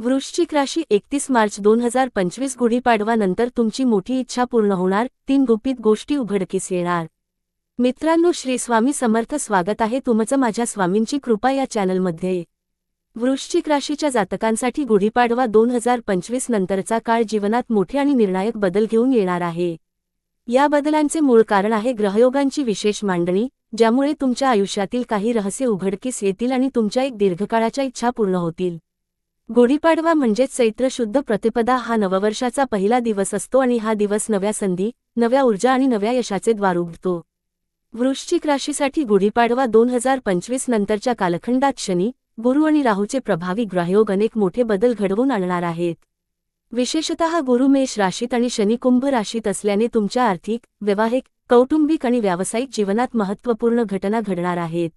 वृश्चिक राशी एकतीस मार्च दोन हजार पंचवीस गुढीपाडवा नंतर तुमची मोठी इच्छा पूर्ण होणार तीन गुपित गोष्टी उघडकीस येणार. मित्रांनो श्री स्वामी समर्थ स्वागत आहे तुमचं माझ्या स्वामींची कृपा या चॅनलमध्ये. वृश्चिक राशीच्या जातकांसाठी गुढीपाडवा दोन हजार पंचवीस नंतरचा काळ जीवनात मोठे आणि निर्णायक बदल घेऊन येणार आहे. या बदलांचे मूळ कारण आहे ग्रहयोगांची विशेष मांडणी ज्यामुळे तुमच्या आयुष्यातील काही रहस्य उघडकीस येतील आणि तुमच्या एक दीर्घकाळाच्या इच्छा पूर्ण होतील. गुढीपाडवा म्हणजेच चैत्र शुद्ध प्रतिपदा हा नववर्षाचा पहिला दिवस असतो आणि हा दिवस नव्या संधी नव्या ऊर्जा आणि नव्या यशाचे द्वार उघडतो. वृश्चिक राशीसाठी गुढीपाडवा दोन हजार पंचवीस नंतरच्या कालखंडात शनी गुरु आणि राहूचे प्रभावी ग्रहयोग अनेक मोठे बदल घडवून आणणार आहेत. विशेषतः गुरु मेष राशीत आणि शनी कुंभ राशीत असल्याने तुमच्या आर्थिक वैवाहिक कौटुंबिक आणि व्यावसायिक जीवनात महत्त्वपूर्ण घटना घडणार आहेत.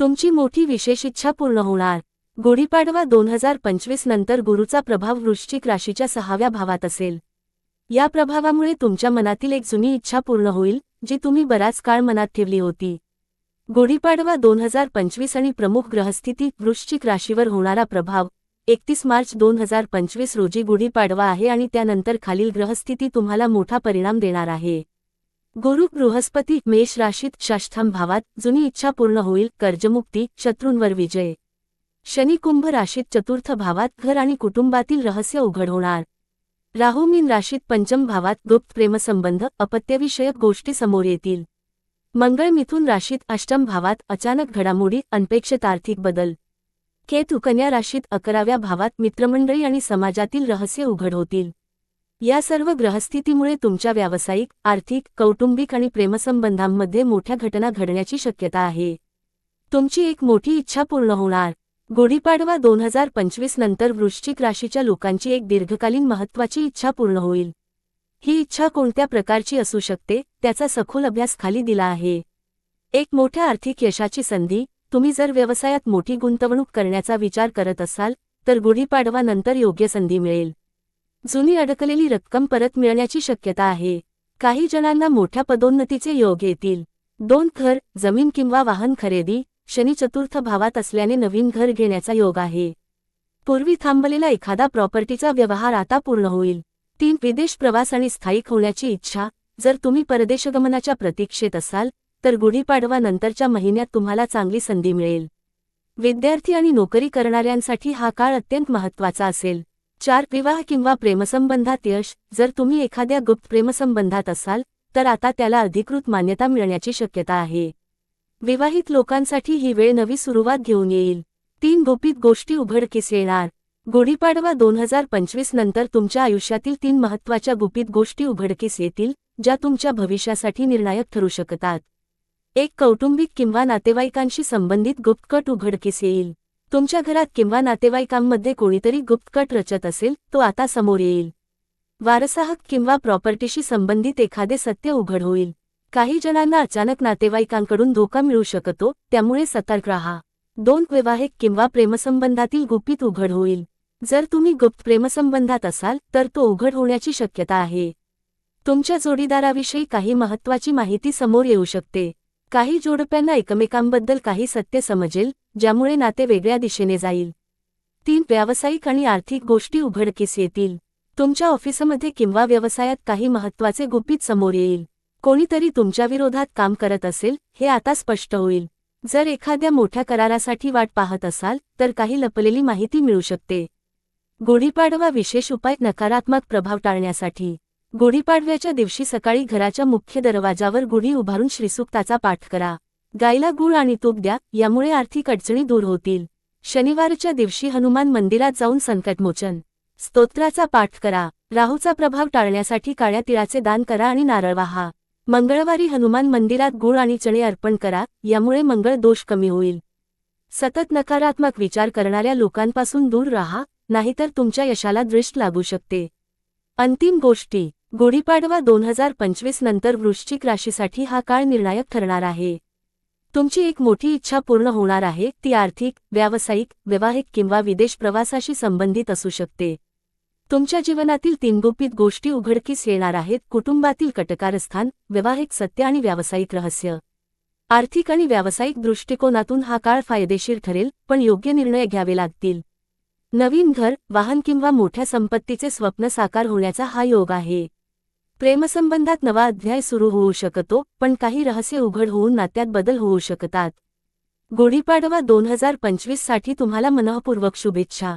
तुमची मोठी विशेष इच्छा पूर्ण होणार. गुढीपाडवा दोन हजार पंचवीस नंतर गुरुचा प्रभाव वृश्चिक राशीच्या सहाव्या भावात असेल. या प्रभावामुळे तुमच्या मनातील एक जुनी इच्छा पूर्ण होईल जी तुम्ही बराच काळ मनात ठेवली होती. गुढीपाडवा दोन हजार पंचवीस आणि प्रमुख ग्रहस्थिती वृश्चिक राशीवर होणारा प्रभाव एकतीस मार्च दोन हजार पंचवीस रोजी गुढीपाडवा आहे आणि त्यानंतर खालील ग्रहस्थिती तुम्हाला मोठा परिणाम देणार आहे. गुरु बृहस्पती मेष राशीत षष्ठम भावात जुनी इच्छा पूर्ण होईल कर्जमुक्ती शत्रूंवर विजय. शनी कुंभ राशीत चतुर्थ भावात घर आणि कुटुंबातील रहस्य उघड होणार. राहू मीन राशीत पंचम भावात गुप्त प्रेमसंबंध अपत्यविषयक गोष्टी समोर येतील. मंगळ मिथुन राशीत अष्टम भावात अचानक घडामोडी अनपेक्षित आर्थिक बदल. केतू कन्या राशीत अकराव्या भावात मित्रमंडळी आणि समाजातील रहस्य उघड होतील. या सर्व ग्रहस्थितीमुळे तुमच्या व्यावसायिक आर्थिक कौटुंबिक आणि प्रेमसंबंधांमध्ये मोठ्या घटना घडण्याची शक्यता आहे. तुमची एक मोठी इच्छा पूर्ण होणार. गुढीपाडवा दोन हजार पंचवीस नंतर वृश्चिक राशीच्या लोकांची एक दीर्घकालीन महत्त्वाची इच्छा पूर्ण होईल. ही इच्छा कोणत्या प्रकारची असू शकते त्याचा सखोल अभ्यास खाली दिला आहे. एक मोठ्या आर्थिक यशाची संधी तुम्ही जर व्यवसायात मोठी गुंतवणूक करण्याचा विचार करत असाल तर गुढीपाडवा नंतर योग्य संधी मिळेल. जुनी अडकलेली रक्कम परत मिळण्याची शक्यता आहे. काही जणांना मोठ्या पदोन्नतीचे योग येतील. दोन घर जमीन किंवा वाहन खरेदी शनी चतुर्थ भावात असल्याने नवीन घर घेण्याचा योग आहे. पूर्वी थांबलेला एखादा प्रॉपर्टीचा व्यवहार आता पूर्ण होईल. तीन विदेश प्रवास आणि स्थायिक होण्याची इच्छा जर तुम्ही परदेशगमनाच्या प्रतीक्षेत असाल तर गुढीपाडवा नंतरच्या महिन्यात तुम्हाला चांगली संधी मिळेल. विद्यार्थी आणि नोकरी करणाऱ्यांसाठी हा काळ अत्यंत महत्त्वाचा असेल. चार विवाह किंवा प्रेमसंबंधात यश जर तुम्ही एखाद्या गुप्त प्रेमसंबंधात असाल तर आता त्याला अधिकृत मान्यता मिळण्याची शक्यता आहे. विवाहित लोकांसाठी ही वेळ नवी सुरुवात घेऊन येईल. तीन गुपित गोष्टी उघडकीस येणार. गुढीपाडवा दोन हजार पंचवीस नंतर तुमच्या आयुष्यातील तीन महत्त्वाच्या गुपित गोष्टी उघडकीस येतील ज्या तुमच्या भविष्यासाठी निर्णायक ठरू शकतात. एक कौटुंबिक किंवा नातेवाईकांशी संबंधित गुप्तकट उघडकीस येईल. तुमच्या घरात किंवा नातेवाईकांमध्ये कोणीतरी गुप्तकट रचत असेल तो आता समोर येईल. वारसाहक किंवा प्रॉपर्टीशी संबंधित एखादे सत्य उघड होईल. काही जणांना अचानक नातेवाईकांकडून धोका मिळू शकतो त्यामुळे सतर्क राहा. दोन वैवाहिक किंवा प्रेमसंबंधातील गुपित उघड होईल. जर तुम्ही गुप्त प्रेमसंबंधात असाल तर तो उघड होण्याची शक्यता आहे. तुमच्या जोडीदाराविषयी काही महत्त्वाची माहिती समोर येऊ शकते. काही जोडप्यांना एकमेकांबद्दल काही सत्य समजेल ज्यामुळे नाते वेगळ्या दिशेने जाईल. तीन व्यावसायिक आणि आर्थिक गोष्टी उघडकीस येतील. तुमच्या ऑफिसमध्ये किंवा व्यवसायात काही महत्त्वाचे गुपित समोर येईल. कोणीतरी तुमच्याविरोधात काम करत असेल हे आता स्पष्ट होईल. जर एखाद्या मोठ्या करारासाठी वाट पाहत असाल तर काही लपलेली माहिती मिळू शकते. गुढीपाडवा विशेष उपाय नकारात्मक प्रभाव टाळण्यासाठी. गुढीपाडव्याच्या दिवशी सकाळी घराच्या मुख्य दरवाजावर गुढी उभारून श्रीसुक्ताचा पाठ करा. गायला गुळ आणि तूप द्या यामुळे आर्थिक अडचणी दूर होतील. शनिवारच्या दिवशी हनुमान मंदिरात जाऊन संकटमोचन. स्तोत्राचा पाठ करा. राहूचा प्रभाव टाळण्यासाठी काळ्या तिळाचे दान करा आणि नारळ वाहा. मंगळवारी हनुमान मंदिरात गुळ आणि चणे अर्पण करा यामुळे मंगळ दोष कमी होईल. सतत नकारात्मक विचार करणाऱ्या लोकांपासून दूर राहा नाहीतर तुमच्या यशाला दृष्ट लागू शकते. अंतिम गोष्टी गुढीपाडवा दोन हजार पंचवीस नंतर वृश्चिक राशीसाठी हा काळ निर्णायक ठरणार आहे. तुमची एक मोठी इच्छा पूर्ण होणार आहे ती आर्थिक व्यावसायिक वैवाहिक किंवा विदेश प्रवासाशी संबंधित असू शकते. तुमच्या जीवनातील तीन गुपित गोष्टी उघडकीस येणार आहेत. कुटुंबातील कटकारस्थान वैवाहिक सत्य आणि व्यावसायिक रहस्य. आर्थिक आणि व्यावसायिक दृष्टिकोनातून हा काळ फायदेशीर ठरेल पण योग्य निर्णय घ्यावे लागतील. नवीन घर वाहन किंवा मोठ्या संपत्तीचे स्वप्न साकार होण्याचा हा योग आहे. प्रेमसंबंधात नवा अध्याय सुरू होऊ शकतो पण काही रहस्य उघड होऊन नात्यात बदल होऊ शकतात. गुढीपाडवा दोन हजार पंचवीससाठी तुम्हाला मनःपूर्वक शुभेच्छा.